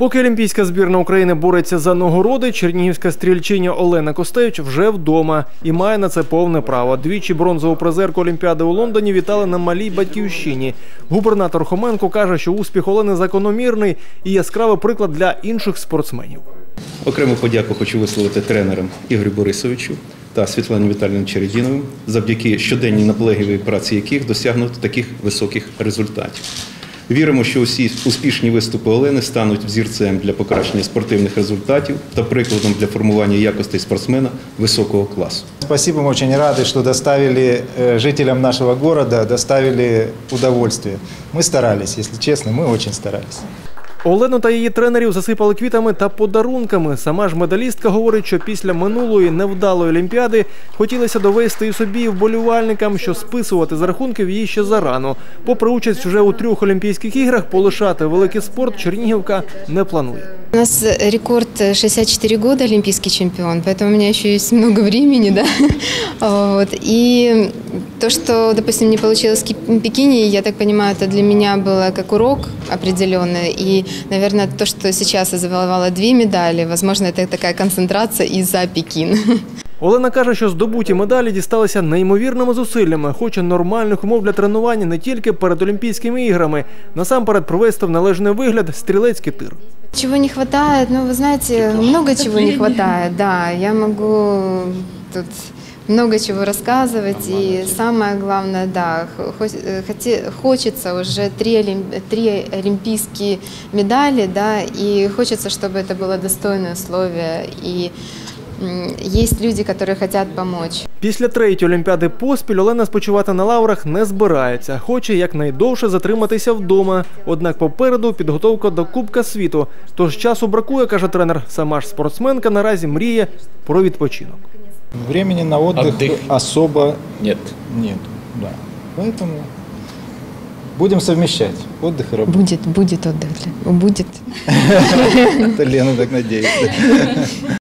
Поки Олімпійська збірна України бореться за нагороди, чернігівська стрільчиня Олена Костевич вже вдома і має на це повне право. Двічі бронзову призерку Олімпіади у Лондоні вітали на малій батьківщині. Губернатор Хоменко каже, що успіх Олени закономірний і яскравий приклад для інших спортсменів. Окрему подяку хочу висловити тренерам Ігорю Борисовичу та Світлані Віталіївні Чередіновим, завдяки щоденній наполегливій праці яких досягнуто таких високих результатів. Віримо, що усі успішні виступи Олени стануть взірцем для покращення спортивних результатів та прикладом для формування якостей спортсмена високого класу. Спасибо, мы очень рады, что доставили э, жителям нашего города, доставили удовольствие. Мы старались, если честно, мы очень старались. Олену та її тренерів засипали квітами та подарунками. Сама ж медалістка говорить, що після минулої невдалої олімпіади хотілося довести і собі вболівальникам, що списувати з рахунків її ще зарано. Попри участь вже у трьох Олімпійських іграх, полишати великий спорт Чернігівка не планує. У нас рекорд 64 года олимпийский чемпион, поэтому у меня еще есть много времени, да. Вот. И то, что, допустим, не получилось в Ки- Пекине, я так понимаю, это для меня было как урок определенный. И, наверное, то, что сейчас я завоевала две медали, возможно, это такая концентрация и за Пекин. Олена каже, що здобуті медалі дісталися неймовірними зусиллями, хоче нормальних умов для тренування не тільки перед Олімпійськими іграми. Насамперед провести в належний вигляд стрілецький тир. Чего не хватает? Ну, вы знаете, много чего не хватает, да. Я могу тут много чего рассказывать. И самое главное, да, хо- э, хоте- хочется уже три, олим- три олимпийские медали, да, и хочется, чтобы это было достойное условие. И м, есть люди, которые хотят помочь. Після третьої олімпіади поспіль Олена спочивати на лаврах не збирається. Хоче якнайдовше затриматися вдома. Однак попереду підготовка до Кубка світу. Тож часу бракує, каже тренер. Сама ж спортсменка наразі мріє про відпочинок. Времени на отдых, Отдых. особо Нет. нет. Да. Поэтому будем совмещать отдых и работу. Будет, будет отдых. Будет. Это Лена так надеется.